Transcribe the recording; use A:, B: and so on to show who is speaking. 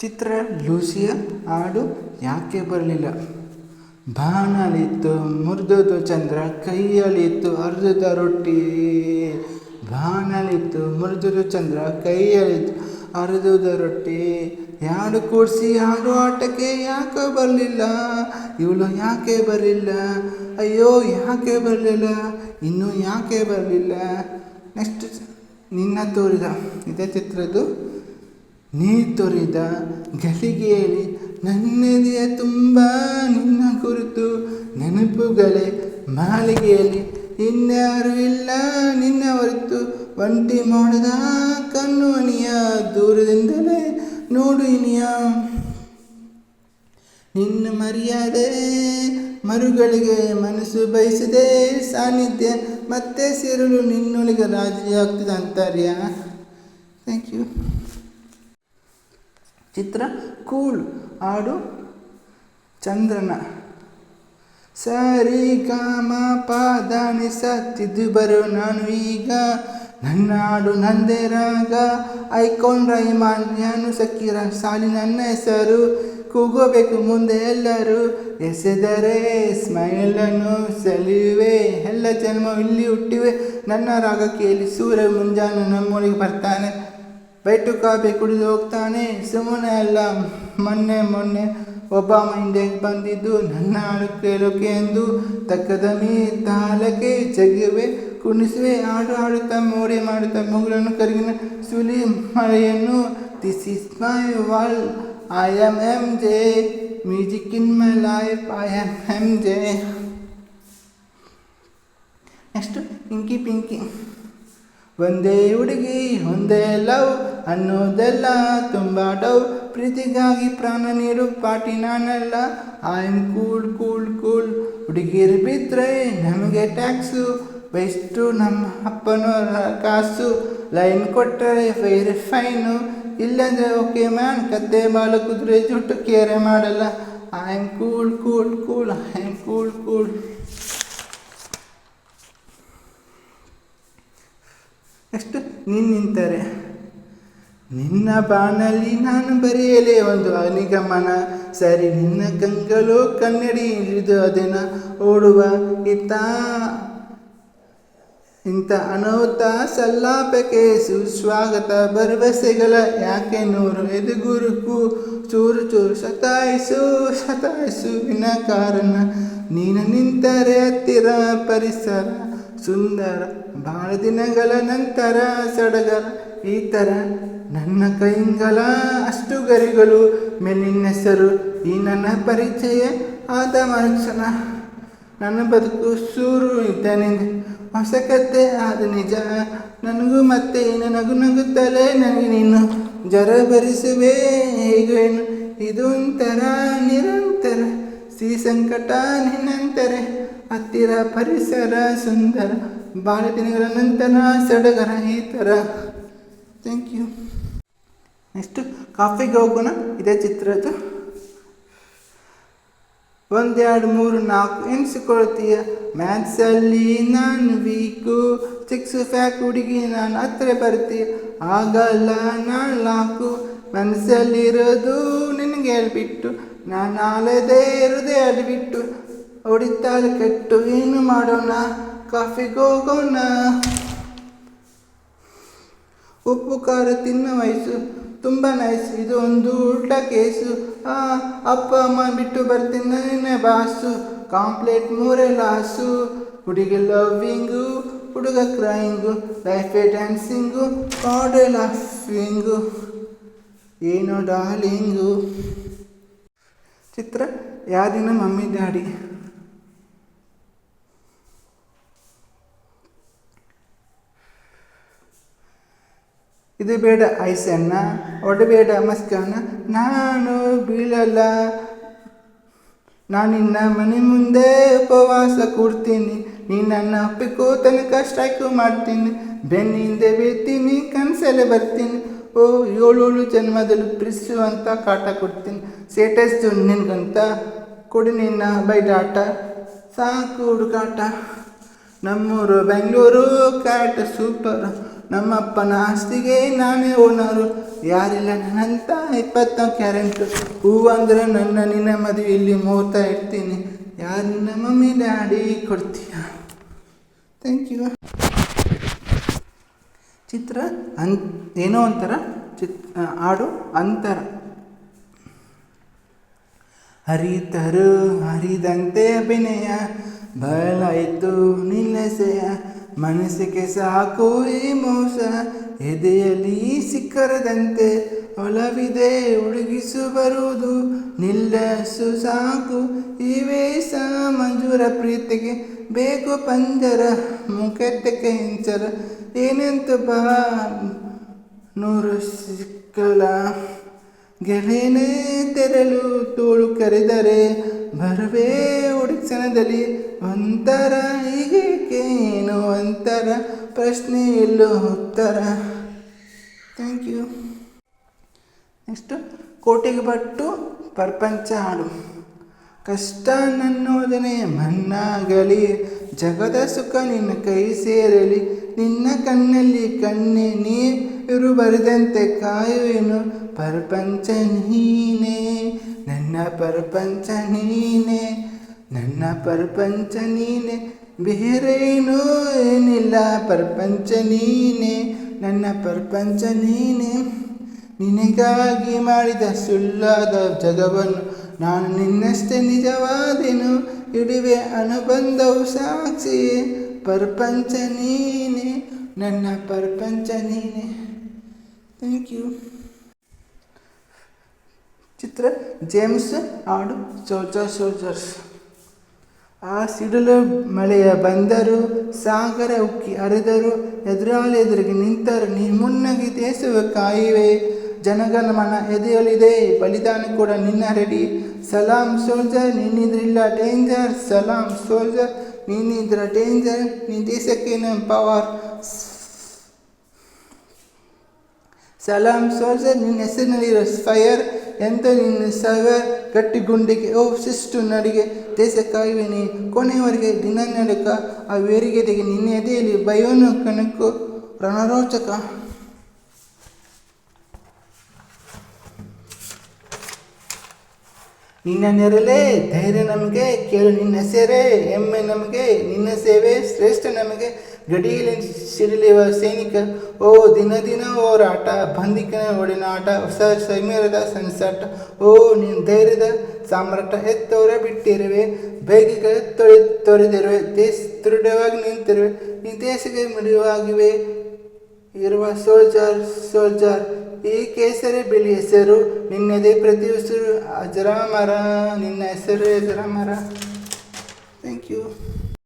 A: ಚಿತ್ರ, ಲೂಸಿಯ ಹಾಡು ಯಾಕೆ ಬರಲಿಲ್ಲ? ಬಾಣಲಿತ್ತು ಮುರಿದುದು ಚಂದ್ರ ಕೈಯಲ್ಲಿತ್ತು ಅರ್ಧದ ರೊಟ್ಟಿ. ಬಾಣಲಿತ್ತು ಮುರಿದುದು ಚಂದ್ರ ಕೈಯಲ್ಲಿತ್ತು ಅರ್ಧದ ರೊಟ್ಟಿ. ಯಾರು ಕೂಡಿಸಿ ಯಾರು ಆಟಕ್ಕೆ ಯಾಕೆ ಬರಲಿಲ್ಲ? ಇವಳು ಯಾಕೆ ಬರಲಿಲ್ಲ? ಅಯ್ಯೋ, ಯಾಕೆ ಬರಲಿಲ್ಲ? ಇನ್ನೂ ಯಾಕೆ ಬರಲಿಲ್ಲ? ನೆಕ್ಸ್ಟ್ ನಿನ್ನ ತೋರಿದ, ಇದೇ ಚಿತ್ರದ್ದು. ನೀ ತೊರೆದ ಗಳಿಗೆಯಲ್ಲಿ ನನ್ನದೆಯ ತುಂಬ ನಿನ್ನ ಕುರಿತು ನೆನಪುಗಳೇ ಮಾಲಿಗೆಯಲ್ಲಿ ಇನ್ಯಾರು ಇಲ್ಲ ನಿನ್ನ ಹೊರತು. ಒಂಟಿ ಮಾಡಿದ ಕಣ್ಣು ಅಣಿಯ ದೂರದಿಂದಲೇ ನೋಡು ಇನಿಯ. ನಿನ್ನ ಮರ್ಯಾದೆ ಮರುಗಳಿಗೆ ಮನಸ್ಸು ಬಯಸಿದೆ ಸಾನ್ನಿಧ್ಯ ಮತ್ತೆ ಸೇರಲು ನಿನ್ನೊಳಗೆ ರಾಜಿಯಾಗ್ತದೆ ಅಂತಾರ್ಯ ಥ್ಯಾಂಕ್ ಯು ಚಿತ್ರ ಕೂಲ್ ಹಾಡು ಚಂದ್ರನ. ಸರಿ ಕಾಮ ಪಾದಾನಿ ಸತ್ತಿದ್ದು ಬರು ನಾನು ಈಗ. ನನ್ನ ಹಾಡು ನಂದೇ ರಾಗ ಐಕೋನ್ ರೈಮಾನ್ ನಾನು ಸಕ್ಕಿರ ಸಾಲಿ ನನ್ನ ಹೆಸರು. ಕೂಗೋಬೇಕು ಮುಂದೆ ಎಲ್ಲರೂ, ಎಸೆದರೆ ಸ್ಮೈಲನ್ನು ಸಲಿವೆ ಎಲ್ಲ ಜನ್ಮ ಇಲ್ಲಿ ಹುಟ್ಟಿವೆ, ನನ್ನ ರಾಗ ಕೇಳಿ ಸೂರ್ಯ ಮುಂಜಾನೆ ನಮ್ಮೊಳಗೆ ಬರ್ತಾನೆ. ಬೈಟು ಕಾಫಿ ಕುಡಿದು ಹೋಗ್ತಾನೆ. ಸುಮ್ಮನೆ ಅಲ್ಲ, ಮೊನ್ನೆ ಮೊನ್ನೆ ಒಬ್ಬ ಇಂಡಿಯಾಗೆ ಬಂದಿದ್ದು, ನನ್ನ ಹಾಡು ಕೇಳೋಕೆ ಎಂದು ತಕ್ಕದ ಮೀ ತಾಲಕ್ಕೆ ಜಗಿವೆ ಕುಣಿಸುವೆ, ಹಾಡು ಹಾಡುತ್ತಾ, ಮೋಡಿ ಮಾಡುತ್ತಾ ಮುಗುಳನ್ನು ಕರಗಿನ ಸುಲಿ ಮಳೆಯನ್ನು this is my wall I am M J music in my life I am M J next, Pinky Pinky. ಒಂದೇ ಹುಡುಗಿ, ಒಂದೇ ಲವ್, ಅನ್ನೋದೆಲ್ಲ ತುಂಬ ಡವ್ ಪ್ರೀತಿಗಾಗಿ ಪ್ರಾಣ ನೀಡು, ಪಾಟಿ ನಾನಲ್ಲ. I am cool cool cool ಹುಡುಗಿರು ಬಿದ್ದರೆ ನಮಗೆ ಟ್ಯಾಕ್ಸು. ಬೆಸ್ಟು ನಮ್ಮ ಅಪ್ಪನವರ ಕಾಸು. ಲೈನ್ ಕೊಟ್ಟರೆ ವೆರಿ ಫೈನು ಇಲ್ಲಂದ್ರೆ ಓಕೆ ಮ್ಯಾನ್, ಕತ್ತೆ ಮಾಲು ಕುದುರೆ ಜುಟ್ಟು ಕೇರೆ ಮಾಡಲ್ಲ. I cool cool cool cool I am cool cool next ನೀನು ನಿಂತಾರೆ. ನಿನ್ನ ಬಾನಲ್ಲಿ ನಾನು ಬರೆಯಲೇ ಒಂದು ಅನಿಗಮನ. ಸರಿ, ನಿನ್ನ ಕಂಗಲು ಕನ್ನಡಿ ಹಿಡಿದು ಅದನ್ನ ಓಡುವ ಇತ್ತ, ಇಂಥ ಅನೌತ ಸಲ್ಲಾಪಕ್ಕೆ ಸುಸ್ವಾಗತ ಭರವಸೆಗಳ ಯಾಕೆ ನೂರು ಎದುಗುರುಕು ಚೂರು ಚೂರು ಸತಾಯಿಸು ಸತಾಯಿಸು ವಿನಾಕಾರಣ ನೀನು ನಿಂತರೆ ಹತ್ತಿರ ಪರಿಸರ. ಸುಂದರ ಬಹಳ ದಿನಗಳ ನಂತರ ಸಡಗರ ಈ ಥರ ನನ್ನ ಕೈಂಗಲ ಅಷ್ಟು ಗರಿಗಳು ಮೇಲಿನ ಈ ನನ್ನ ಪರಿಚಯ ಆದ ಮನುಷ್ಯನ. ನನ್ನ ಬದುಕು ಸೂರು ಇದ್ದಾನಿಂದ ಹೊಸ ಕತೆ ಆದ ನಿಜ. ನನಗೂ ಮತ್ತೆ ಇನ್ನು ನಗು ನಗುತ್ತಲೇ ನನಗೆ ನೀನು ಜ್ವರ ಭರಿಸುವೆ ಹೇಗೇನು ಇದೊಂಥರ ನಿರಂತರ. ಸಿ ಸಂಕಟ ನಿನ್ನಂತರ. ಹತ್ತಿರ ಪರಿಸರ ಸುಂದರ. ಬಾಳ ದಿನಗಳ ನಂತರ ಸಡಗರ ಈ ಥರ ಥ್ಯಾಂಕ್ ಯು ನೆಕ್ಸ್ಟು ಕಾಫಿಗೆ ಹೋಗೋಣ. ಇದೇ ಚಿತ್ರದ್ದು ಒಂದೆರಡು ಮೂರು ನಾಲ್ಕು ಎನಿಸಿಕೊಳ್ತೀಯ ಮ್ಯಾಥ್ಸಲ್ಲಿ ನಾನು ವೀಕು. ಸಿಕ್ಸ್ ಫ್ಯಾಕ್ ಹುಡುಗಿ ನಾನು ಹತ್ತಿರ ಬರ್ತೀಯ. ಆಗಲ್ಲ ನಾನು ನಾಲ್ಕು. ಮನಸ್ಸಲ್ಲಿರೋದು ನಿನಗೆ ಹೇಳ್ಬಿಟ್ಟು, ನಾನು ಆಲದೇ ಇರೋದೇ ಅಡ್ಬಿಟ್ಟು ಹೊಡಿತಾಳೆ, ಕೆಟ್ಟು ಏನು ಮಾಡೋಣ? ಕಾಫಿಗೆ ಹೋಗೋಣ. ಉಪ್ಪು, ಖಾರ ತಿನ್ನೋ ವಯಸ್ಸು, ತುಂಬ ನೈಸ್ ಇದು ಒಂದು ಉಲ್ಟ ಕೇಸು. ಅಪ್ಪ, ಅಮ್ಮ ಬಿಟ್ಟು ಬರ್ತೀನಿ ಬಾಸು. ಕಾಂಪ್ಲೇಟ್ ಮೂರೇ ಲಾಸು. ಹುಡುಗಿ ಲವ್ವಿಂಗು ಹುಡುಗ ಕ್ರೈಂಗು ಲೈಫೇ ಡ್ಯಾನ್ಸಿಂಗು ಕಾಡೇ ಲಾಫಿಂಗು ಏನೋ ಡಾರ್ಲಿಂಗು ಚಿತ್ರ, ಯಾರಿನ ಮಮ್ಮಿ, ಡ್ಯಾಡಿ? ಇದು ಬೇಡ ಐಸನ್ನ ಒಡಬೇಡ ಮಸ್ಕನ್ನ ನಾನು ಬೀಳಲ್ಲ. ನಾನು ನಿನ್ನ ಮನೆ ಮುಂದೆ ಉಪವಾಸ ಕೂಡ್ತೀನಿ. ನೀನು ನನ್ನ ಒಪ್ಪಿಕೋ ತನಕ ಸ್ಟ್ರೈಕು ಮಾಡ್ತೀನಿ. ಬೆನ್ನಿಂದ ಬೀಳ್ತೀನಿ, ಕನಸಲ್ಲೇ ಬರ್ತೀನಿ. ಓ ಏಳು ಜನ್ಮದಲ್ಲಿ ಪ್ರಿಸು ಅಂತ ಕಾಟ ಕೊಡ್ತೀನಿ. ಸೇಟಸ್ ನಿನ್ಗಂತ ಕೊಡಿ ನಿನ್ನ ಬೈಡಾಟ ಸಾಕು ಹುಡುಗಾಟ. ನಮ್ಮೂರು ಬೆಂಗಳೂರು ಕ್ಯಾಟ್ ಸೂಪರ್ ನಮ್ಮಪ್ಪನ ಆಸ್ತಿಗೆ ನಾನೇ ಓನರು. ಯಾರಿಲ್ಲ ನನ್ನಂತ ಇಪ್ಪತ್ತ ಕ್ಯಾರೆಂಟು. ಹೂವು ಅಂದ್ರೆ ನನ್ನ, ನಿನ್ನ ಮದುವೆಯಲ್ಲಿ ಮೋತಾ ಇಡ್ತೀನಿ. ಯಾರು ನಿನ್ನ ಮಮ್ಮಿ, ಡ್ಯಾಡಿ ಕೊಡ್ತೀಯ? ಥ್ಯಾಂಕ್ ಯು ಚಿತ್ರ ಅನ್, ಏನೋ ಒಂಥರ ಚಿತ್ ಹಾಡು ಅಂತರ. ಹರಿತರು ಹರಿದಂತೆ ಅಭಿನಯ ಬಯಲಾಯಿತು ನಿಲ್ಲಸೆಯ. ಮನಸ್ಸಿಗೆ ಸಾಕು ಈ ಮೋಸ, ಎದೆಯಲ್ಲಿ ಸಿಕ್ಕರದಂತೆ ಒಲವಿದೆ, ಉಡುಗಿಸು ಬರುವುದು ನಿಲ್ಲಸು ಸಾಕು. ಇವೇ ಸಹ ಮಂಜೂರ ಪ್ರೀತಿಗೆ ಬೇಕು ಪಂಜರ, ಮುಖಕ್ಕೆ ಹಿಂಸರ ಏನಂತ ಬಾ ನೂರು ಸಿಕ್ಕಲ, ಗೆಳೆಯನೇ ತೆರಳು, ತೋಳು ಕರೆದರೆ ಬರುವೆ ಹುಡುಕ್ಸನದಲ್ಲಿ ಒಂಥರ ಹೀಗೇನು ಒಂಥರ ಪ್ರಶ್ನೆ ಎಲ್ಲೋ ಉತ್ತರ. ಥ್ಯಾಂಕ್ ಯು ನೆಕ್ಸ್ಟು ಕೋಟೆಗೆ ಬಟ್ಟು ಪ್ರಪಂಚ ಹಾಡು ಕಷ್ಟ ನನ್ನೋದನೆ ಮನ್ನಾಗಲಿ ಜಗದ ಸುಖ ನಿನ್ನ ಕೈ ಸೇರಲಿ, ನಿನ್ನ ಕಣ್ಣಲ್ಲಿ ಕಣ್ಣೆ ನೀರು ಬರೆದಂತೆ ಕಾಯುವೆನು ಪ್ರಪಂಚ ನೀನೇ, ನನ್ನ ಪ್ರಪಂಚ ನೀನೇ. ನನ್ನ ಪ್ರಪಂಚ ನೀನೆ ಬೇರೇನೂ ಏನಿಲ್ಲ. ಪ್ರಪಂಚ ನೀನೆ, ನನ್ನ ಪ್ರಪಂಚ ನೀನೆ. ನಿನಗಾಗಿ ಮಾಡಿದ ಸುಳ್ಳಾದ ಜಗವನ್ನು ನಾನು ನಿನ್ನಷ್ಟೇ ನಿಜವಾದೆನು. ಇಡುವೆ ಅನುಬಂಧವು ಸಾಕ್ಷಿ ಪ್ರಪಂಚ ನೀನೆ, ನನ್ನ ಪ್ರಪಂಚ ನೀನೆ. ಥ್ಯಾಂಕ್ ಯು ಚಿತ್ರ ಜೇಮ್ಸ್ ಆಡು ಸೋಲ್ಜರ್ ಸೋಲ್ಜರ್ಸ್ ಆ ಸಿಡಿಲು ಮಳೆಯ ಬಂದರು, ಸಾಗರ ಉಕ್ಕಿ ಅರೆದರು ಎದುರಾಳಿ ಎದುರಿಗೆ ನಿಂತರು ನೀ ಮುನ್ನಗಿ ದೇಶವ ಜನಗನ ಮನ ಎದೆಯಲಿದೆ, ಬಲಿದಾನ ಕೂಡ ನಿನ್ನ ರೆಡಿ ಸಲಾಂ ಸೋಲ್ಜರ್ ನೀನಿದ್ರಿಲ್ಲ ಡೇಂಜರ್. ಸಲಾಂ ಸೋಲ್ಜರ್, ನಿನ್ನಿದ್ರ ಡೇಂಜರ್. ನೀ ದೇಶಕ್ಕೆ ಪವರ್. ಸಲಾಂ ಸೋಲ್ಜರ್, ನಿನ್ನ ಹೆಸರಿನಲ್ಲಿರೋ ಫೈರ್ ಎಂತ ನಿನ್ನ ಸವರ್? ಗಟ್ಟಿ ಗುಂಡಿಗೆ ಓ ಶಿಷ್ಟು ನಡಿಗೆ ದೇಶ ಕಾಯುವೆನಿ ಕೊನೆಯವರೆಗೆ ದಿನ ನಡಕ ಆ ವೇರಿಗೆದೆಗೆ ನಿನ್ನೆದೆಯಲ್ಲಿ ಬಯೋನು ಕಣಕು, ರಣರೋಚಕ ನಿನ್ನ ನೆರಲೆ ಧೈರ್ಯ ನಮಗೆ, ಕೇಳು ನಿನ್ನ ಸೇರೆ ಹೆಮ್ಮೆ ನಮಗೆ, ನಿನ್ನ ಸೇವೆ ಶ್ರೇಷ್ಠ ನಮಗೆ. ಗಡಿಯಲ್ಲಿ ಸಿಡಿಲಿವ ಸೈನಿಕ, ಓ ದಿನ ದಿನ ಹೋರಾಟ ಬಂದಿಕನ ಒಡನಾಟ, ಹೊಸ ಸಮೀರದ ಸನ್ಸೆಟ್ ಓ ನಿನ್ನ ಧೈರ್ಯದ ಸಾಮ್ರಾಟ ಹೆತ್ತವರ ಬಿಟ್ಟಿರುವೆ ಬೇಗಿಗಳ ತೊಳೆ ತೊರೆದಿರುವೆ, ದೇಶ ದೃಢವಾಗಿ ನಿಂತಿರುವೆ, ನಿನ್ನ ದೇಶಕ್ಕೆ ಮಿಡಿಯುವಾಗಿವೆ ಇರುವ ಸೋಲ್ಜರ್ ಸೋಲ್ಜರ್ ಈ ಕೇಸರಿ ಬಿಳಿ ಹೆಸರು? ನಿನ್ನದೇ ಪ್ರತಿ ಉಸಿರು. ಅಜರಾಮರ. ನಿನ್ನ ಹೆಸರು ಅಜರಾಮರ. Thank you